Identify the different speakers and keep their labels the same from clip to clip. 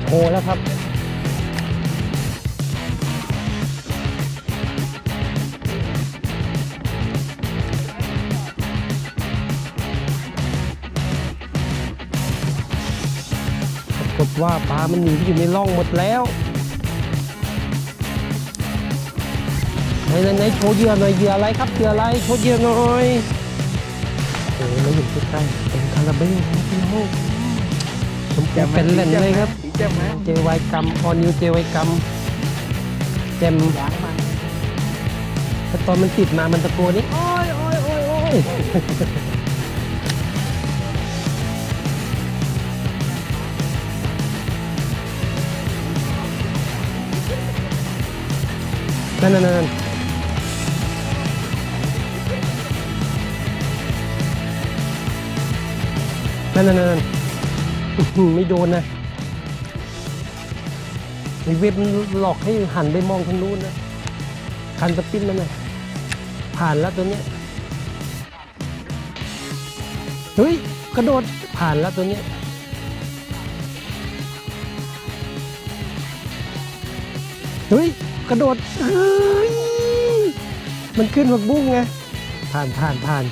Speaker 1: โชว์แล้วครับปรากฏว่าปลามันหนีไปอยู่ในร่องหมดแล้วไหนไหนไหนโชว์เหยื่อหน่อยเหยื่ออะไรครับเหยื่ออะไรโชว์เหยื่อหน่อยโอ้ยมาอยู่ใกล้ๆเป็นคาราเบลครับพี่น้องผมเป็นเล่นเลยครับ
Speaker 2: เจ็บไหม
Speaker 1: เจไวกรรมออนิวเจไวกรรมเจม
Speaker 2: ยางมัน
Speaker 1: แต่ตอนมันติดมามันตะโกนนี่โอ้ยโอ้ยโอ้ยโอ้ยนั่นนั่นนั่นนั่นนั่นนั่นอื้อหือไม่โดนนะ ไอ้เว็บหลอกให้หันไปมองทางนู้นนะคันสปินนั่นนะผ่านแล้วตัวเนี้ยเฮ้ยกระโดดผ่านแล้วตัวเนี้ยเฮ้ยกระโดดเฮ้ยมันขึ้นผักบุ้งไงผ่านผ่านผ่าน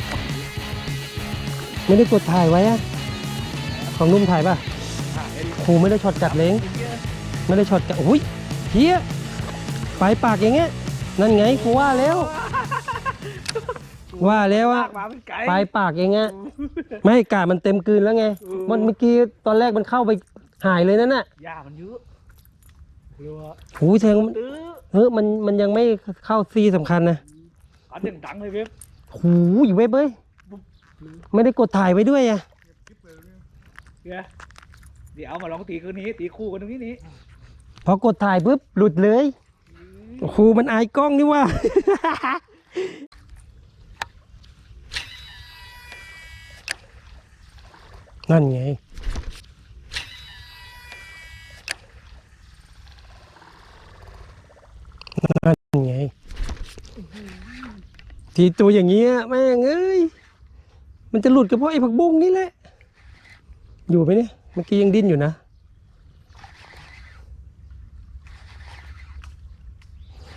Speaker 1: ไม่ได้กดถ่ายไว้อะของนุ่มถ่ายป่ะครูไม่ได้ช็อตกัดเล้ง ไม่ได้ช็อตกัดโอ้ยเฮียปลายปากอย่างเงี้ย นั่นไงกูว่าแล้ว ว่าแล้วอะ
Speaker 2: มาเป็นไก่
Speaker 1: ปลายปากอย่างเงี้ย ไม่กามันเต็มกลืนแล้วไง มันเมื่อกี้ตอนแรกมันเข้าไปหายเลยนั่นน่ะ
Speaker 2: ยามันเยอะรัว
Speaker 1: หูยแทงมัน
Speaker 2: ตื้อ
Speaker 1: เฮ้ยมันมันยังไม่เข้าซีสำคัญนะ
Speaker 2: อันหนึ่งดังเลยเว็บ
Speaker 1: หูอยู่เว้ยเบ้ยไม่ได้กดถ่ายไว้ด้วยอะ
Speaker 2: เดี๋ยวเดี๋ยวเอามาลองตีคืนนี้ ตีคู่กันตรงนี้นี้
Speaker 1: พอกดถ่ายปุ๊บหลุดเลยโอ้โหมันอายกล้องนี่ว่า นั่นไง นั่นไง ทีตัวอย่างเงี้ยแม่งเอ้ย มันจะหลุดก็เพราะไอ้ผักบุ้งนี่แหละ อยู่ไหมเนี่ย เมื่อกี้ยังดิ้นอยู่นะ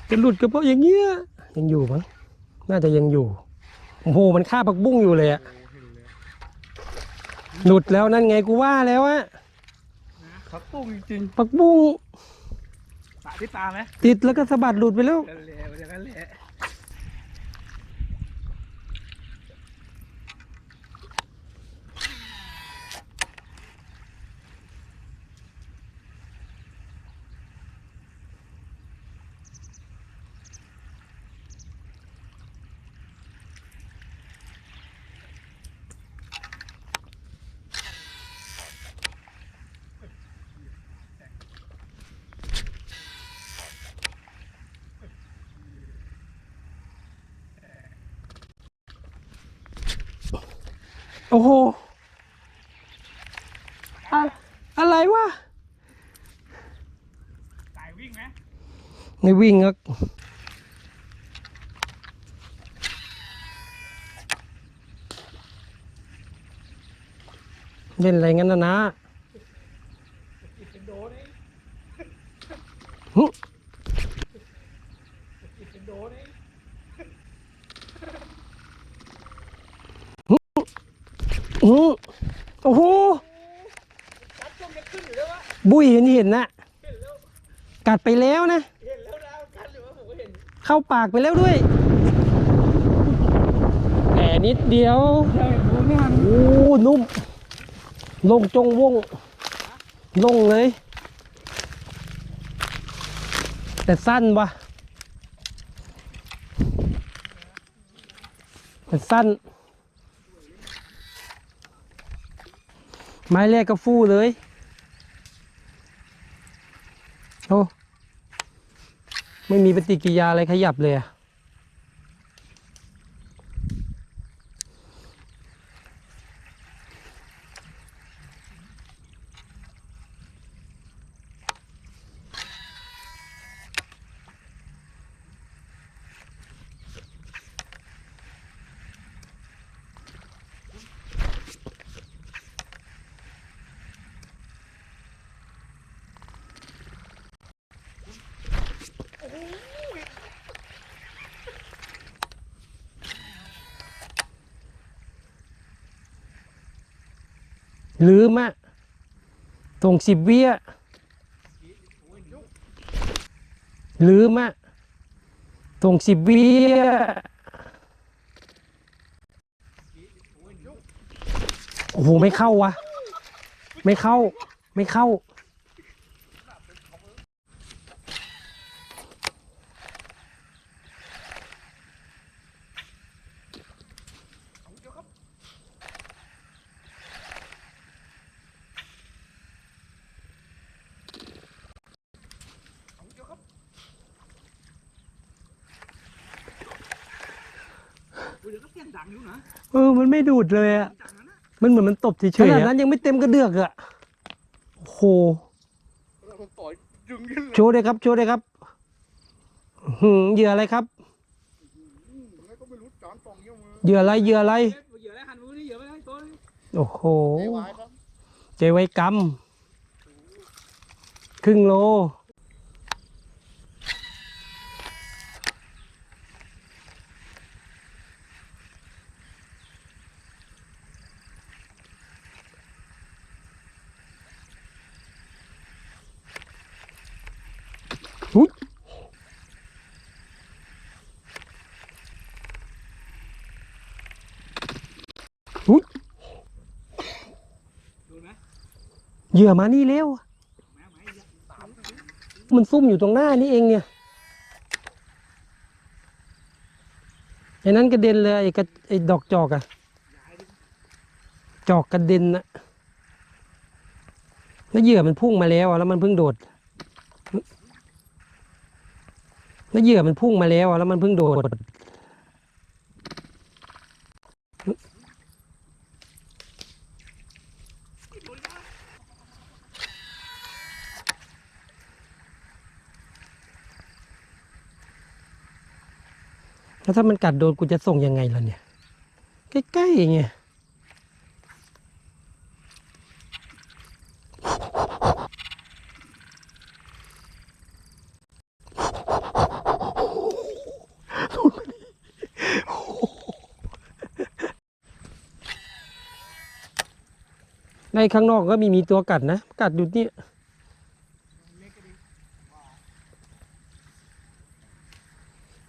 Speaker 1: จะหลุดก็เพราะอย่างเงี้ยยังอยู่มั้งน่าจะยังอยู่โอ้โหมันฆ่าผักบุ้งอยู่เลยอะหลุดแล้วนั่นไงกูว่าแล้วอะ
Speaker 2: ขับปุ้งจริง
Speaker 1: ผักบุ้ง
Speaker 2: ๆตาที่ตาไหม
Speaker 1: ติดแล้วก็สะบัดหลุดไปแล้ว
Speaker 2: กันเลยอย่างนั้นแหละ
Speaker 1: โอ้โหอะอะไรวะ
Speaker 2: สายวิ่งไหม
Speaker 1: ไม่วิ่งก็เล่นอะไรงั้นนะนะ
Speaker 2: เป็นโดนเอง
Speaker 1: หึ
Speaker 2: เป็นโดนเอง
Speaker 1: อือโอ้โหบุยเห็นเห็นนะกัดไปแล้วนะ
Speaker 2: เข้า
Speaker 1: ปากไปแล้วด้วยแต่นิดเดียวโอ้นุ่ม ลงจงวง ลงเลย แต่สั้นวะแต่สั้น ไม้แรกก็ฟู่เลยโอ้ไม่มีปฏิกิริยาอะไรขยับเลยอะ ลืมอะส่งสิบวิอะลืมอะส่งสิบวิอะโอ้โห ไม่เข้าวะ ไม่เข้า ไม่เข้า
Speaker 2: อุ้ยเดี๋ยวก็เสียงดังอยู่นะ
Speaker 1: เออ มัน ไม่ดูดเลยอะมันเหมือนมันตบเฉยๆขนาดนั้นยังไม่เต็มกระเดือกอะโอ้โห
Speaker 2: แล้วมันต่อยยึงขึ้นเลย
Speaker 1: โชว์เลยครับ โชว์เลยครับอื้อหือเหยื่ออะไรครับ
Speaker 2: แล้วก็ไม่รู้จานฟองเยี่ยมมือ
Speaker 1: เหยื่ออะไรเหยื่ออะไร
Speaker 2: เหยื่อแล้วหันมือนี่เหยื่อไม่ได้ตัวนี้
Speaker 1: โอ้โห
Speaker 2: เอวายครับ
Speaker 1: เจไว้กำครึ่งโล อุ๊ยอุ๊ยเหยื่อมานี่เร็ว
Speaker 2: มั
Speaker 1: นซุ่มอยู่ตรงหน้านี่เองเนี่ยไอ้นั้นกระเด็นเลยไอ้กระไอ้ดอกจอกอะจอกกระเด็นนะแล้วเหยื่อมันพุ่งมาแล้วแล้วมันเพิ่งโดด แล้วเหยื่อมันพุ่งมาแล้วแล้วมันเพิ่งโดดแล้วถ้ามันกัดโดนกูจะส่งยังไงล่ะเนี่ย ใกล้ๆอย่าง ในข้างนอกก็มีมีตัวกัดนะ กัดอยู่นี่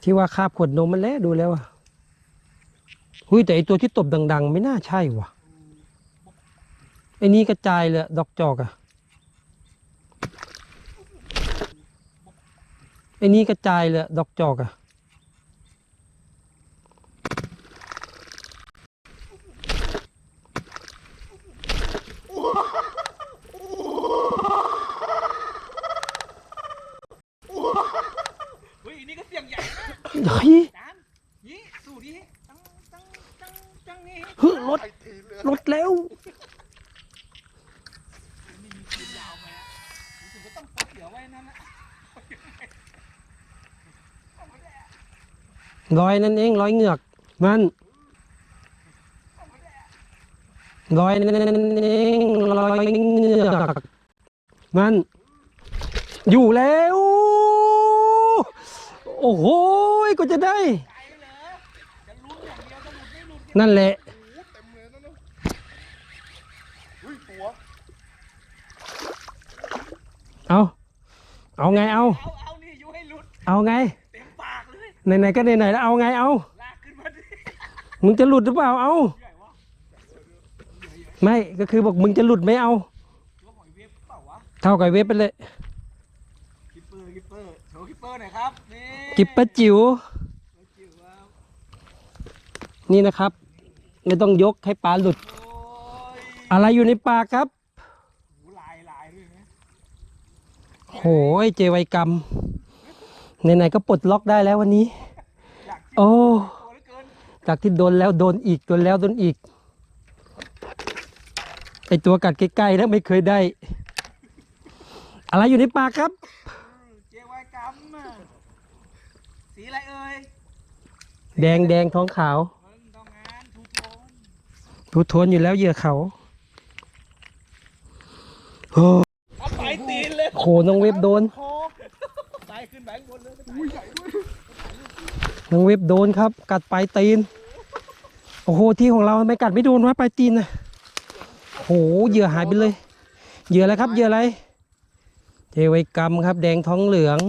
Speaker 1: ที่ว่าคาบขวดนมมันแล้วดูแล้วอะหุยแต่ไอตัวที่ตบดัง ๆ ไม่น่าใช่ว่ะไอ้นี่กระจายเลยดอกจอกอะไอ้นี่กระจายเลยดอกจอกอะ
Speaker 2: เฮ้ยอันนี่ก็เสียงใหญ่นะ
Speaker 1: เฮ้ย
Speaker 2: จานนี่สู่ดิจังจังจังจังนี่
Speaker 1: เฮ้ยรถ
Speaker 2: ไอ้ทีเลย
Speaker 1: รถแล้ว
Speaker 2: นี่มีคืนยาวไหมอะรู้สึกว่าต้องฟักเดี๋ยวไว้นั่นนะ
Speaker 1: ร้อยนั่นเองร้อยเหงือกมันร้อยนั่นเองร้อยเหงือกมันอยู่แล้ว อ้โหก็จะได้
Speaker 2: ไกลเหรอจะลุ้นอย่างเดียวจะหลุดไม่หลุด
Speaker 1: นั่นแหละ
Speaker 2: โอ้โหเต็มเลยนั่นนะอุ้ยตัว
Speaker 1: เอาเอาไงเอา
Speaker 2: เอาเอานี่อยู่ให้หลุด
Speaker 1: เอาไง
Speaker 2: เต็มปากเลย
Speaker 1: ไหนๆก็ไหนๆแล้วเอาไงเอา
Speaker 2: ลากขึ้นมาดิ
Speaker 1: มึงจะหลุดหรือเปล่าเอา
Speaker 2: ใหญ่วะ
Speaker 1: ไม่ก็คือบอกมึงจะหลุดไม่เอา
Speaker 2: ตัวหอยเวฟเปล่าวะ
Speaker 1: เท่ากับเว็บไปเลย
Speaker 2: กิบ
Speaker 1: ปะจิ๋ว
Speaker 2: จิ๋ว
Speaker 1: นี่นะครับ ไม่ต้องยกให้ปลาหลุด
Speaker 2: อ
Speaker 1: อะไรอยู่ในปากครับ
Speaker 2: หูลายลายด้วยนะ
Speaker 1: โหยเจไวยกรรมไหนๆก็ปลดล็อกได้แล้ววันนี้
Speaker 2: อ
Speaker 1: โอ้จากที่โดนแล้วโดนอีกโดนแล้วโดนอีกไอตัวกัดใกล้ๆนะไม่เคยได้ อะไรอยู่ในปากครับ
Speaker 2: อืมเจวายกัมอะ สีอะไรเอ่ย
Speaker 1: แดงแดงท้องขาว
Speaker 2: เพิ่งต้องงานทูโทน
Speaker 1: ทูโทนอยู่แล้วเหยื่อเขาโอ้
Speaker 2: เอาไปตีนเลย
Speaker 1: โหน้องเว็บโดน
Speaker 2: คอตายขึ้นแบงค์บนเลยอุ้ยใหญ่ด้วย
Speaker 1: น้องเว็บโดนครับ กัดปลายตีน โอ้โหที่ของเราทำไม่กัดไม่โดนวะปลายตีนนะโหเหยื่อหายไปเลย เหยื่ออะไรครับเหยื่ออะไรเทไวกรรมครับ แดงท้องเหลือง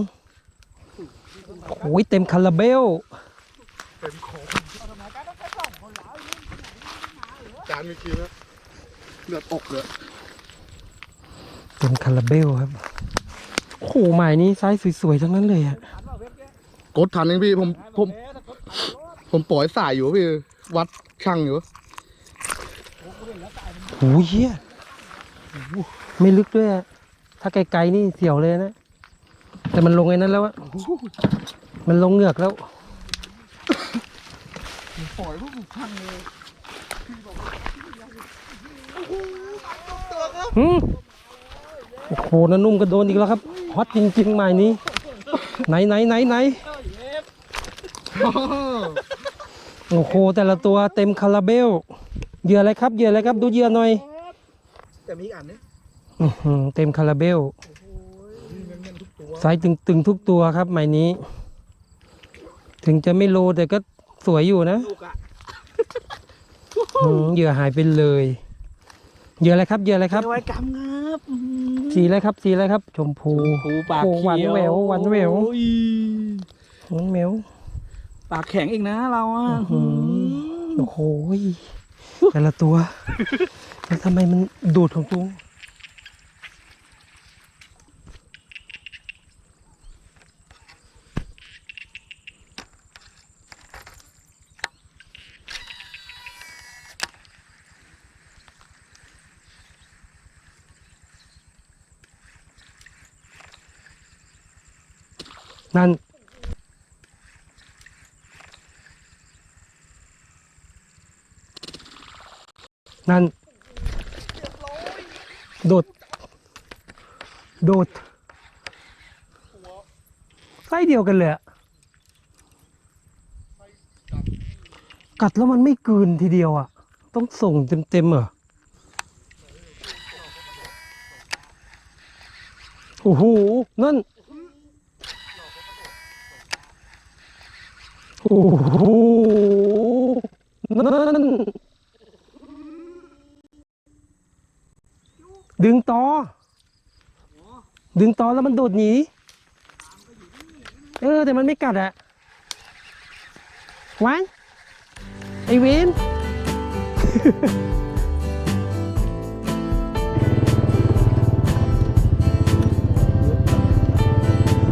Speaker 1: โอ้ยเต็มคาราเบล
Speaker 3: จานมีกี่นะเลือดอกเลย
Speaker 1: เต็มคาราเบลครับโอ้โหหมายนี้ไซส์สวยๆทั้งนั้นเลยอะ
Speaker 3: กดทันเองพี่ผมผมผมปล่อยสายอยู่พี่วัดช่างอยู่
Speaker 1: โอ้ยเฮียไม่ลึกด้วยอะถ้าไกลๆนี่เสียวเลยนะ แต่มันลงไอ้นั้นแล้วอะมันลงเหงือกแล้ว
Speaker 3: ปล่อยพวกช่างเลย
Speaker 1: หืมโอ้โหนันนุ่มก็โดนอีกแล้วครับ ฮอตจริงๆหมายนี้ ไหนไหนไหนไหนโอ้โห แต่ละตัวเต็มคาราเบล เหยื่ออะไรครับ เหยื่ออะไรครับ ดูเหยื่อหน่อย
Speaker 3: แต่มีอีกอันนี้
Speaker 1: อื้อหือเต็มคาราเบล ไซส์ตึงๆทุกตัวครับหมายนี้ ถึงจะไม่โลแต่ก็สวยอยู่นะ
Speaker 2: ลูกอะ
Speaker 1: อืมเหยื่อหายไปเลย เหยื่ออะไรครับเหยื่ออะไรครับ
Speaker 2: ไว้กำครับ
Speaker 1: สีอะไรครับสีอะไรครับ ชมพู
Speaker 2: ปูปาก
Speaker 1: โอ้หวาน
Speaker 2: เขียว
Speaker 1: แหววหวานแหวว
Speaker 2: โอ้ย
Speaker 1: น้องแมว
Speaker 2: ปากแข็งอีกนะเราอะ
Speaker 1: อื้อหือโอ้โหยแต่ละตัว แล้วทำไมมันดูดของตั นั่น นั่น โดด โดดไส้เดียวกันเลยอะกัดแล้วมันไม่กืนทีเดียวอะ ต้องส่งเต็มๆเหรอโอ้โห นั่น โอ้โหนั่นดึงต่อ ดึงต่อแล้วมันโดดหนี เออ แต่มันไม่กัดอะวานไอเวน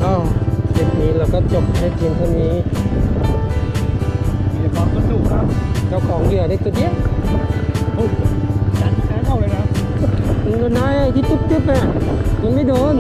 Speaker 1: ก็คลิปนี้เราก็จบแค่เพียงเท่านี้
Speaker 2: มีแต่ความสนุกครับ
Speaker 1: เจ้าของเหยื่อได้ตัวเดียว
Speaker 2: โอ้ยจันแค่เข้าเลยนะ
Speaker 1: มันโดนนายที่ตุ๊บๆอะมันไม่โดน